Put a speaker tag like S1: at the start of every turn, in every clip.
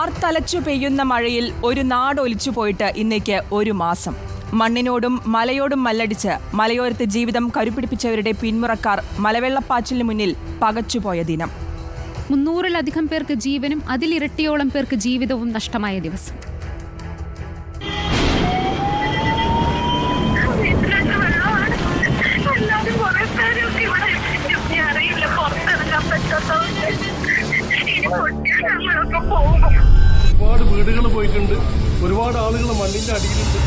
S1: ആർത്തലച്ചു പെയ്യുന്ന മഴയിൽ ഒരു നാട് ഒലിച്ചു പോയിട്ട് ഇന്നേക്ക് ഒരു മാസം. മണ്ണിനോടും മലയോടും മല്ലടിച്ച് മലയോരത്ത് ജീവിതം കരുപിടിപ്പിച്ചവരുടെ പിന്മുറക്കാർ മലവെള്ളപ്പാച്ചിലിന് മുന്നിൽ പകച്ചുപോയ ദിനം.
S2: മുന്നൂറിലധികം പേർക്ക് ജീവനും അതിലിരട്ടിയോളം പേർക്ക് ജീവിതവും നഷ്ടമായ ദിവസം.
S3: അറിയില്ല പുറത്തിറങ്ങാൻ നമ്മളൊക്കെ പോകും.
S4: ഒരുപാട് വീടുകൾ പോയിട്ടുണ്ട്. ഒരുപാട് ആളുകൾ മണ്ണിന്റെ അടിയിലുണ്ട്.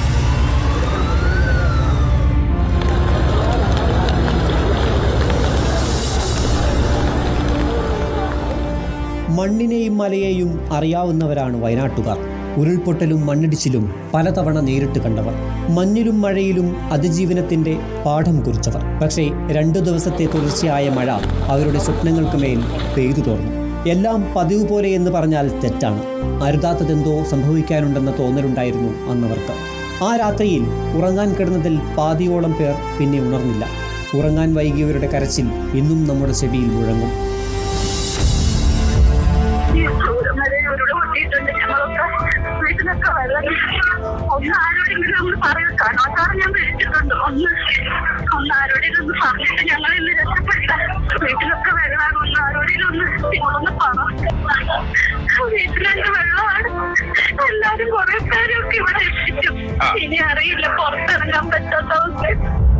S5: മണ്ണിനെയും മലയെയും അറിയാവുന്നവരാണ് വയനാട്ടുകാർ. ഉരുൾപൊട്ടലും മണ്ണിടിച്ചിലും പലതവണ നേരിട്ട് കണ്ടവർ. മഞ്ഞിലും മഴയിലും അതിജീവനത്തിന്റെ പാഠം കുറിച്ചവർ. പക്ഷേ രണ്ടു ദിവസത്തെ തുടർച്ചയായ മഴ അവരുടെ സ്വപ്നങ്ങൾക്ക് മേൽ പെയ്തു തോർന്നു. എല്ലാം പതിവ് പോലെ എന്ന് പറഞ്ഞാൽ തെറ്റാണ്. അരുതാത്തതെന്തോ സംഭവിക്കാനുണ്ടെന്ന തോന്നലുണ്ടായിരുന്നു അന്നവർക്ക്. ആ രാത്രിയിൽ ഉറങ്ങാൻ കിടന്നതിൽ പാതിയോളം പേർ പിന്നെ ഉണർന്നില്ല. ഉറങ്ങാൻ വൈകിയവരുടെ കരച്ചിൽ ഇന്നും നമ്മുടെ ചെവിയിൽ മുഴങ്ങും.
S3: ഒന്ന് ആരോടെങ്കിലും ഒന്ന് ആരോടെങ്കിലും ഒന്ന് പറഞ്ഞിട്ട് ഞങ്ങൾ ഇന്ന് രക്ഷപ്പെട്ട വീട്ടിലൊക്കെ വെള്ളമാണ് ഒന്ന് ഒന്ന് നിങ്ങളൊന്ന് പറ വീട്ടിലെന്റെ വെള്ളമാണ്. എല്ലാരും കുറെ പേരൊക്കെ ഇവിടെ എത്തിക്കും ഇനി അറിയില്ല പുറത്തിറങ്ങാൻ പറ്റാത്തവർക്ക്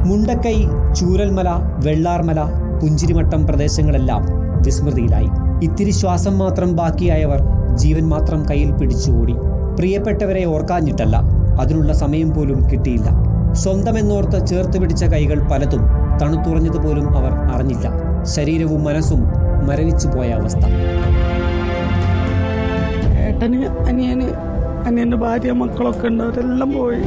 S5: മുണ്ടക്കൈ ചൂരൽമല വെള്ളാർമല പുഞ്ചിരിമട്ടം പ്രദേശങ്ങളെല്ലാം വിസ്മൃതിയിലായി. ഇത്തിരി ശ്വാസം മാത്രം ബാക്കിയായവർ ജീവൻ മാത്രം കയ്യിൽ പിടിച്ചു ഓടി. പ്രിയപ്പെട്ടവരെ ഓർക്കാഞ്ഞിട്ടല്ല അതിനുള്ള സമയം പോലും കിട്ടിയില്ല. സ്വന്തമെന്നോർത്ത് ചേർത്ത് പിടിച്ച കൈകൾ പലതും തണുത്തുറഞ്ഞതുപോലും അവർ അറിഞ്ഞില്ല. ശരീരവും മനസ്സും മരവിച്ചു പോയ അവസ്ഥ.
S6: ഏട്ടന് അനിയന് അനിയന്റെ ഭാര്യ മക്കളൊക്കെ ഉണ്ട്. അവരെല്ലാം പോയി.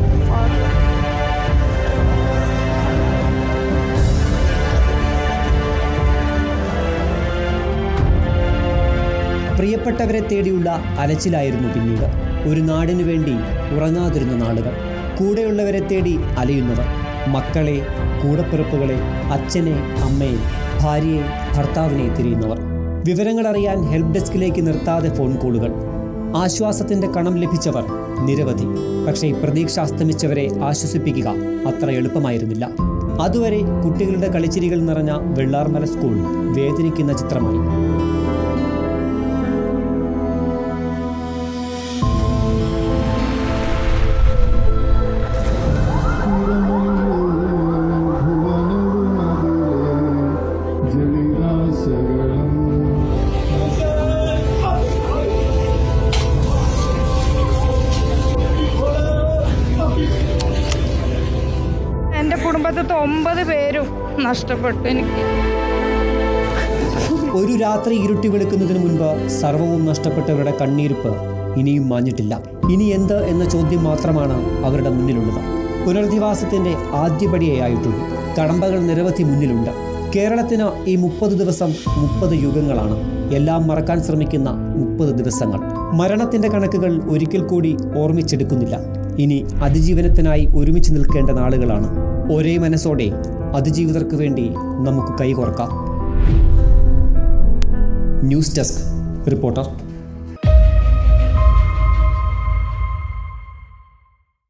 S5: പ്രിയപ്പെട്ടവരെ തേടിയുള്ള അലച്ചിലായിരുന്നു പിന്നീട്. ഒരു നാടിനു വേണ്ടി ഉറങ്ങാതിരുന്ന നാളുകൾ. കൂടെയുള്ളവരെ തേടി അലയുന്നവർ. മക്കളെ കൂടപ്പിറപ്പുകളെ അച്ഛനെ അമ്മയെ ഭാര്യയെ ഭർത്താവിനെ തിരിയുന്നവർ. വിവരങ്ങൾ അറിയാൻ ഹെൽപ്പ് ഡെസ്കിലേക്ക് നിർത്താതെ ഫോൺ കോളുകൾ ആശ്വാസത്തിന്റെ കണം ലഭിച്ചവർ നിരവധി. പക്ഷേ പ്രതീക്ഷ അസ്തമിച്ചവരെ ആശ്വസിപ്പിക്കുക അത്ര എളുപ്പമായിരുന്നില്ല. അതുവരെ കുട്ടികളുടെ കളിച്ചിരികൾ നിറഞ്ഞ വെള്ളാർമല സ്കൂൾ വേദനിക്കുന്ന ചിത്രമായി.
S6: കുടുംബത്തിലത്തെ ഒമ്പത് പേരും നഷ്ടപ്പെട്ടു എനിക്ക്.
S5: ഒരു രാത്രി ഇരുട്ടി വെളുക്കുന്നതിന് മുൻപ് സർവവും നഷ്ടപ്പെട്ടവരുടെ കണ്ണീരിപ്പ് ഇനിയും മാഞ്ഞിട്ടില്ല. ഇനി എന്ത് എന്ന ചോദ്യം മാത്രമാണ് അവരുടെ മുന്നിലുള്ളത്. പുനരധിവാസത്തിന്റെ ആദ്യപടിയായിട്ടുള്ളൂ കടമ്പകൾ നിരവധി മുന്നിലുണ്ട്. കേരളത്തിന് ഈ മുപ്പത് ദിവസം മുപ്പത് യുഗങ്ങളാണ്. എല്ലാം മറക്കാൻ ശ്രമിക്കുന്ന മുപ്പത് ദിവസങ്ങൾ. മരണത്തിന്റെ കണക്കുകൾ ഒരിക്കൽ കൂടി ഓർമ്മിച്ചെടുക്കുന്നില്ല. ഇനി അതിജീവനത്തിനായി ഒരുമിച്ച് നിൽക്കേണ്ട നാളുകളാണ് ഒരേ മനസ്സോടെ അതിജീവിതർക്ക് വേണ്ടി നമുക്ക് കൈകോർക്കാം ന്യൂസ് ഡെസ്ക് റിപ്പോർട്ടർ